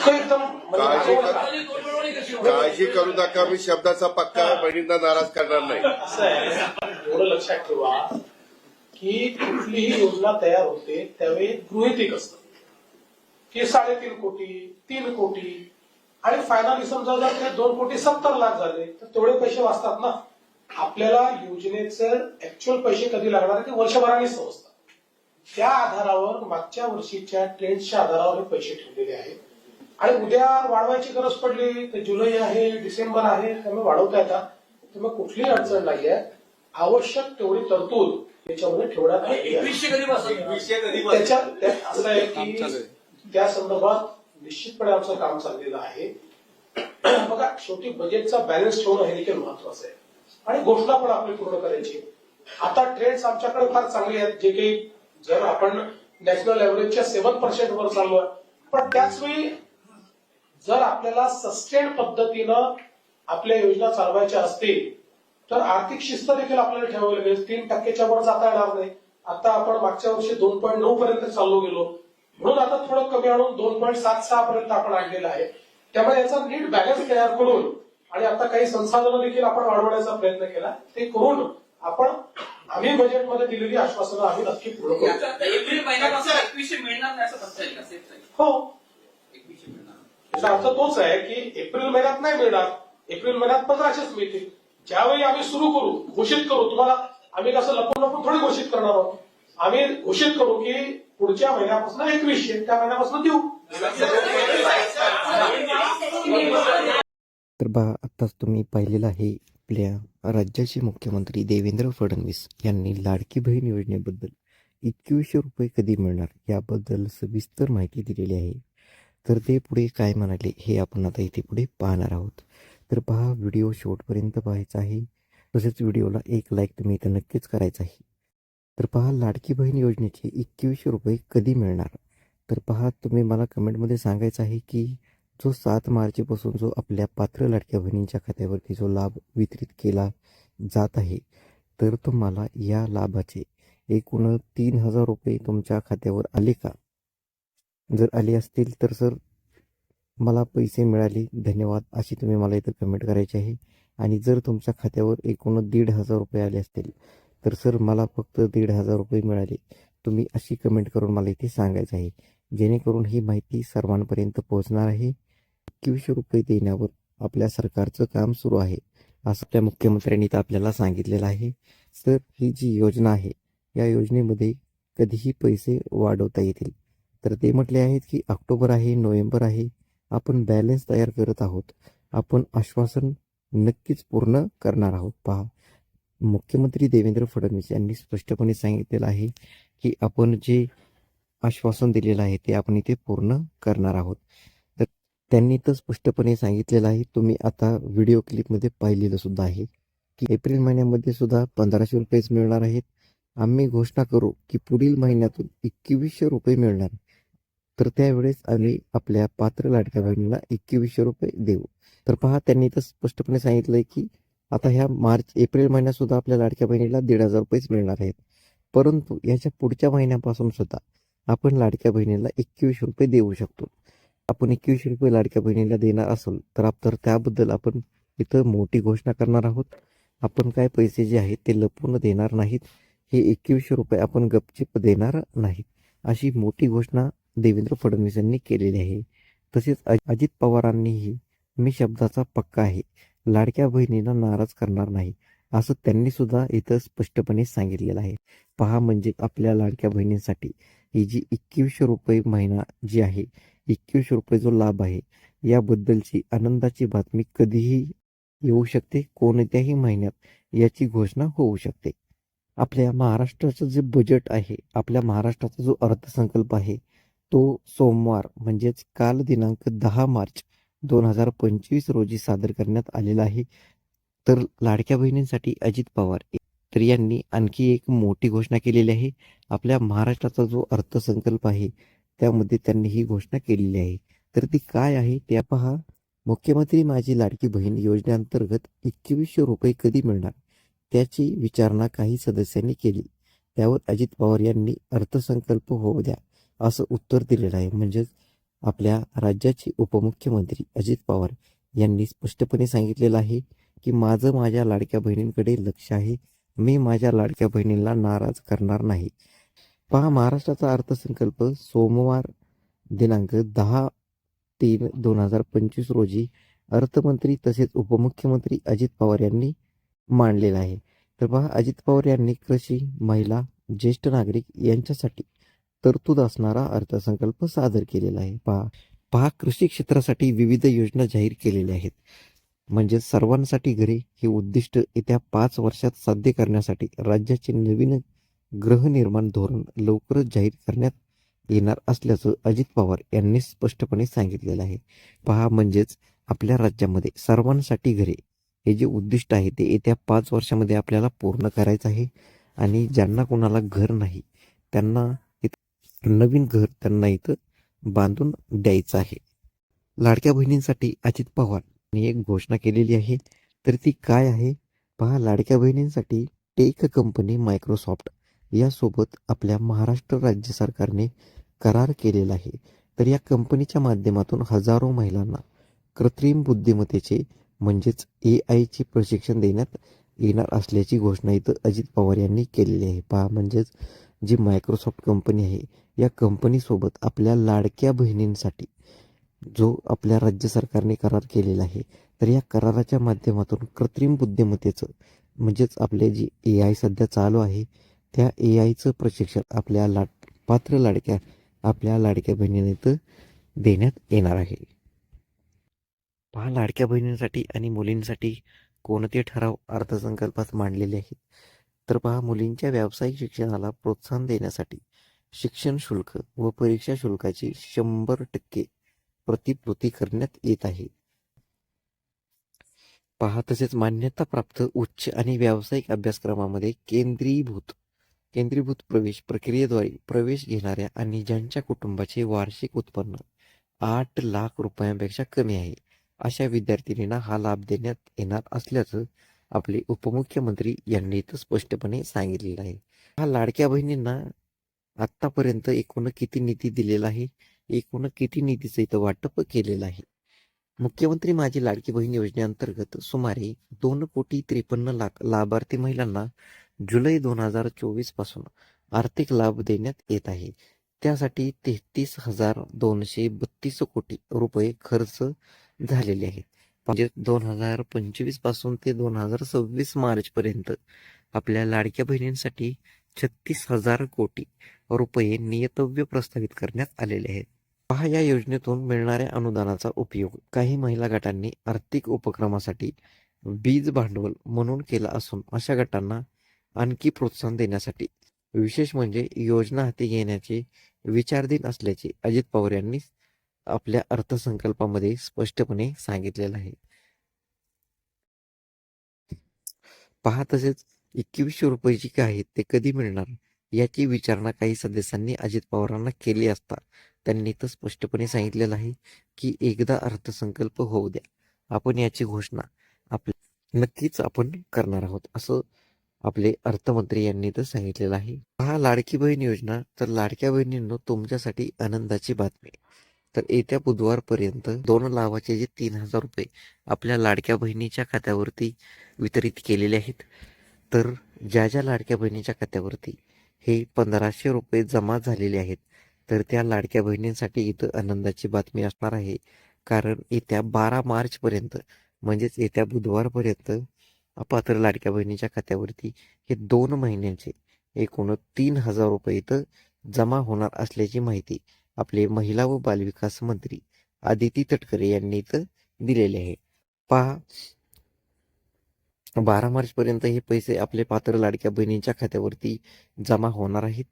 इतकं एकदम म्हणजे काळजी कर- काळजी करू नका मी शब्दाचा पक्का बहिणींना नाराज करणार नाही. आहे. लक्षात ठेवा की कुठलीही योजना तयार होते त्यावेळी गृहितिक असतं. की साडेतीन कोटी तीन कोटी आणि फायनली समजा जर ते दोन कोटी सत्तर लाख झाले तर तेवढे पैसे वाचतात ना. आपल्याला योजनेचं ऍक्च्युअल पैसे कधी लागणार आहे ते वर्षभराने समजतात. त्या आधारावर मागच्या वर्षीच्या ट्रेंडच्या आधारावर हे पैसे ठेवलेले आहेत. आणि उद्या वाढवायची गरज पडली तर जुलै आहे डिसेंबर आहे त्यामुळे वाढवता येतात त्यामुळे कुठलीही अडचण नाहीये. आवश्यक तेवढी तरतूद त्याच्यामध्ये ठेवण्यात त्याच्या असं आहे की त्या संदर्भात निश्चितपणे आमचं काम चाललेलं आहे. बघा शेवटी बजेटचा बॅलन्स ठेवणं हे देखील महत्वाचं आहे. आणि घोषणा पण आपली पूर्ण करायची. आता ट्रेंड्स आमच्याकडे फार चांगले आहेत. जे काही जर आपण नॅशनल एव्हरेजच्या सेव्हन पर्सेंट वर चाललोय पण त्याच वेळी जर आपल्याला सस्टेन पद्धतीनं आपल्या योजना चालवायच्या असतील तर आर्थिक शिस्त देखील आपल्याला ठेवावी लागेल. तीन टक्क्याच्या वर जाता येणार नाही. आता आपण मागच्या वर्षी दोन पॉईंट नऊ पर्यंत चाललो गेलो. म्हणून आता थोडं कमी आणून दोन पॉईंट सात सहा पर्यंत आपण आणलेलं आहे. त्यामुळे याचा नीट बॅलन्स तयार करून आणि आता काही संसाधनं देखील आपण वाढवण्याचा प्रयत्न केला ते करून आपण आम्ही बजेटमध्ये दिलेली आश्वासनं आम्ही नक्की पूर्ण करू. एप्रिल याचा अर्थ तोच आहे की एप्रिल महिन्यात नाही मिळणार. एप्रिल महिन्यात पंधराशेच मिळतील ज्यावेळी आम्ही सुरू करू घोषित करू तुम्हाला आम्ही कसं लपून लपून थोडी घोषित करणार आहोत. आम्ही घोषित करू की पुढच्या महिन्यापासून एकवीसशे त्या महिन्यापासून देऊ. तर पहा आत्ताच तुम्ही पाहिलेलं आहे आपल्या राज्याचे मुख्यमंत्री देवेंद्र फडणवीस यांनी लाडकी बहीण योजनेबद्दल एकवीसशे रुपये कधी मिळणार याबद्दल सविस्तर माहिती दिलेली आहे. तर ते पुढे काय म्हणाले हे आपण आता इथे पुढे पाहणार आहोत. तर पहा व्हिडिओ शेवटपर्यंत पाहायचा आहे. तसेच व्हिडिओला एक लाईक तुम्ही इथं नक्कीच करायचा आहे. तर पहा लाडकी बहीण योजनेचे एकवीसशे रुपये कधी मिळणार? तर पहा तुम्ही मला कमेंटमध्ये सांगायचं आहे की जो सात मार्चपासून जो आपल्या पात्र लाडक्या बहिणींच्या खात्यावरती जो लाभ वितरित केला जात आहे तर तुम्हाला या लाभाचे एकूण तीन हजार रुपये तुमच्या खात्यावर आले का? जर आली असतील तर सर मला पैसे मिळाले. धन्यवाद. अशी तुम्ही मला इथं कमेंट करायची आहे. आणि जर तुमच्या खात्यावर एकूण दीड हजार रुपये आले असतील तर सर मला फक्त दीड हजार रुपये मिळाले. तुम्ही अशी कमेंट करून मला इथे सांगायचं आहे. जेणेकरून ही माहिती सर्वांपर्यंत पोहोचणार आहे. एकवीसशे रुपये देण्यावर आपल्या सरकारचं काम सुरू आहे असं त्या मुख्यमंत्र्यांनी तर आपल्याला सांगितलेलं आहे. सर ही जी योजना आहे या योजनेमध्ये कधीही पैसे वाढवता येतील. तर ते म्हटले आहेत की ऑक्टोबर आहे नोव्हेंबर आहे. आपण बॅलन्स तयार करत आहोत. आपण आश्वासन नक्कीच पूर्ण करणार आहोत. पहा मुख्यमंत्री देवेंद्र फडणवीस यांनी स्पष्टपणे सांगितलेलं आहे की आपण जे आश्वासन दिलेलं आहे ते आपण इथे पूर्ण करणार आहोत. तर त्यांनी तर स्पष्टपणे सांगितलेलं आहे. तुम्ही आता व्हिडिओ क्लिपमध्ये पाहिलेलं सुद्धा आहे की एप्रिल महिन्यामध्ये सुद्धा पंधराशे रुपयेच मिळणार आहेत. आम्ही घोषणा करू की पुढील महिन्यातून एकवीसशे रुपये मिळणार. तर त्यावेळेस आम्ही आपल्या पात्र लाडक्या बहिणीला एकवीसशे रुपये देऊ. तर पहा त्यांनी तर स्पष्टपणे सांगितलंय की आता ह्या मार्च एप्रिल महिन्यात सुद्धा आपल्या लाडक्या बहिणीला दीड हजार रुपयेच मिळणार आहेत. परंतु याच्या पुढच्या महिन्यापासून सुद्धा आपण लाडक्या बहिणीला एकवीसशे रुपये देऊ शकतो. आपण एकवीसशे रुपये लाडक्या बहिणीला देणार असेल तर तर त्याबद्दल आपण इथं मोठी घोषणा करणार आहोत. आपण काय पैसे जे आहेत ते लपवून देणार नाहीत. हे एकवीसशे रुपये आपण गपचिप देणार नाहीत. अशी मोठी घोषणा देवेंद्र फडणवीस यांनी केलेली आहे. तसेच अजित पवारांनीही मी शब्दाचा पक्का आहे. लाडक्या बहिणीला नाराज करणार नाही असं त्यांनी सुद्धा इथं स्पष्टपणे सांगितलेलं आहे. पहा म्हणजे आपल्या लाडक्या बहिणींसाठी ही जी एकवीसशे रुपये महिना जी आहे एकवीसशे रुपये जो लाभ आहे याबद्दलची आनंदाची बातमी कधीही येऊ शकते कोणत्याही महिन्यात याची घोषणा होऊ शकते. आपल्या महाराष्ट्राचं जे बजेट आहे आपल्या महाराष्ट्राचा जो अर्थसंकल्प आहे तो सोमवार म्हणजेच काल दिनांक दहा मार्च दोन हजार पंचवीस रोजी सादर करण्यात आलेला आहे. तर लाडक्या बहिणींसाठी अजित पवार तर यांनी आणखी एक मोठी घोषणा केलेली आहे. आपल्या महाराष्ट्राचा जो अर्थसंकल्प आहे त्यामध्ये त्यांनी ही घोषणा केलेली आहे. तर ती काय आहे त्या पहा. मुख्यमंत्री माझी लाडकी बहीण योजनेअंतर्गत एकवीसशे रुपये कधी मिळणार? त्याची विचारणा काही सदस्यांनी केली. त्यावर अजित पवार यांनी अर्थसंकल्प होऊ द्या. असं उत्तर दिलेलं आहे. म्हणजेच आपल्या राज्याचे उपमुख्यमंत्री अजित पवार यांनी स्पष्टपणे सांगितलेलं आहे की माझं माझ्या लाडक्या बहिणींकडे लक्ष आहे. मी माझ्या लाडक्या बहिणींना नाराज करणार नाही. पहा महाराष्ट्राचा अर्थसंकल्प सोमवार दिनांक दहा तीन दोन हजार पंचवीस रोजी अर्थमंत्री तसेच उपमुख्यमंत्री अजित पवार यांनी मांडलेला आहे. तर पहा अजित पवार यांनी कृषी महिला ज्येष्ठ नागरिक यांच्यासाठी तरतूद असणारा अर्थसंकल्प सादर केलेला आहे. पहा पहा कृषी क्षेत्रासाठी विविध योजना जाहीर केलेल्या आहेत. म्हणजे सर्वांसाठी घरे हे उद्दिष्ट येत्या पाच वर्षात साध्य करण्यासाठी राज्याचे नवीन गृहनिर्माण धोरण लवकरच जाहीर करण्यात येणार असल्याचं अजित पवार यांनी स्पष्टपणे सांगितलेलं आहे. पहा म्हणजेच आपल्या राज्यामध्ये सर्वांसाठी घरे हे जे उद्दिष्ट आहे ते येत्या पाच वर्षामध्ये आपल्याला पूर्ण करायचं आहे आणि ज्यांना कोणाला घर नाही त्यांना नवीन घर त्यांना इथं बांधून द्यायचं आहे. लाडक्या बहिणींसाठी अजित पवार यांनी एक घोषणा केलेली आहे. तर ती काय आहे? पहा लाडक्या बहिणींसाठी टेक कंपनी मायक्रोसॉफ्ट यासोबत आपल्या महाराष्ट्र राज्य सरकारने करार केलेला आहे. तर या कंपनीच्या माध्यमातून हजारो महिलांना कृत्रिम बुद्धिमत्तेचे म्हणजेच ए आयचे प्रशिक्षण देण्यात येणार असल्याची घोषणा इथं अजित पवार यांनी केलेली आहे. पहा म्हणजेच जी मायक्रोसॉफ्ट कंपनी आहे या कंपनीसोबत आपल्या लाडक्या बहिणींसाठी जो आपल्या राज्य सरकारने करार केलेला आहे तर या कराराच्या माध्यमातून कृत्रिम बुद्धिमत्तेचं म्हणजेच आपले जी ए आय सध्या चालू आहे त्या ए आयचं प्रशिक्षण आपल्या लाड पात्र लाडक्या आपल्या लाडक्या बहिणीने देण्यात येणार आहे. पहा लाडक्या बहिणींसाठी आणि मुलींसाठी कोणते ठराव अर्थसंकल्पात मांडलेले आहेत? तर पहा मुलींच्या व्यावसायिक शिक्षणाला प्रोत्साहन देण्यासाठी शिक्षण शुल्क व परीक्षा शुल्काची शंभर टक्के प्रतिपूर्ती करण्यात येत आहे. पहा तसेच मान्यताप्राप्त उच्च आणि व्यावसायिक अभ्यासक्रमामध्ये केंद्रीभूत केंद्रीभूत प्रवेश प्रक्रियेद्वारे प्रवेश घेणाऱ्या आणि ज्यांच्या कुटुंबाचे वार्षिक उत्पन्न आठ लाख रुपयांपेक्षा कमी आहे अशा विद्यार्थिनींना हा लाभ देण्यात येणार असल्याचं आपले उपमुख्यमंत्री यांनी इथं स्पष्टपणे सांगितलेलं आहे. हा लाडक्या बहिणींना आत्तापर्यंत एकूण किती निधी दिलेला आहे? एकूण किती निधीचं इथं वाटप केलेलं आहे? मुख्यमंत्री माझी लाडकी बहीण योजनेअंतर्गत सुमारे दोन कोटी त्रेपन्न लाख लाभार्थी महिलांना जुलै दोन हजार चोवीसपासून आर्थिक लाभ देण्यात येत आहे. त्यासाठी तेहतीस हजार दोनशे बत्तीस कोटी रुपये खर्च झालेले आहेत. म्हणजे दोन हजार पंचवीसपासून ते दोन हजार सव्वीस मार्च पर्यंत आपल्या लाडक्या बहिणींसाठी छत्तीस हजार कोटी रुपये नियतव्य प्रस्तावित करण्यात आलेले आहेत. पहा या योजनेतून मिळणाऱ्या अनुदानाचा उपयोग काही महिला गटांनी आर्थिक उपक्रमासाठी बीज भांडवल म्हणून केला असून अशा गटांना आणखी प्रोत्साहन देण्यासाठी विशेष म्हणजे योजना हाती घेण्याचे विचारधीन असल्याचे अजित पवार यांनी आपल्या अर्थसंकल्पामध्ये स्पष्टपणे सांगितलेलं आहे. पहा तसेच एकवीसशे रुपये जे काय आहेत ते कधी मिळणार? याची विचारणा काही सदस्यांनी अजित पवारांना केली असता त्यांनी तर स्पष्टपणे सांगितलेलं आहे की एकदा अर्थसंकल्प होऊ द्या. आपण याची घोषणा आपल्या नक्कीच आपण करणार आहोत असं आपले अर्थमंत्री यांनी तर सांगितलेलं आहे. हा लाडकी बहीण योजना. तर लाडक्या बहिणींनो तुमच्यासाठी आनंदाची बातमी तर येत्या बुधवारपर्यंत दोन लाभाचे जे तीन हजार रुपये आपल्या लाडक्या बहिणीच्या खात्यावरती वितरित केलेले आहेत तर ज्या ज्या लाडक्या बहिणीच्या खात्यावरती हे पंधराशे रुपये जमा झालेले आहेत तर त्या लाडक्या बहिणींसाठी इथं आनंदाची बातमी असणार आहे. कारण येत्या बारा मार्चपर्यंत म्हणजेच येत्या बुधवारपर्यंत अपात्र लाडक्या बहिणीच्या खात्यावरती हे दोन महिन्यांचे एकूण तीन हजार रुपये इथं जमा होणार असल्याची माहिती आपले महिला व बालविकास मंत्री आदिती तटकरे यांनी इथं दिलेले आहे. पहा बारा मार्चपर्यंत हे पैसे आपले पात्र लाडक्या बहिणींच्या खात्यावरती जमा होणार आहेत.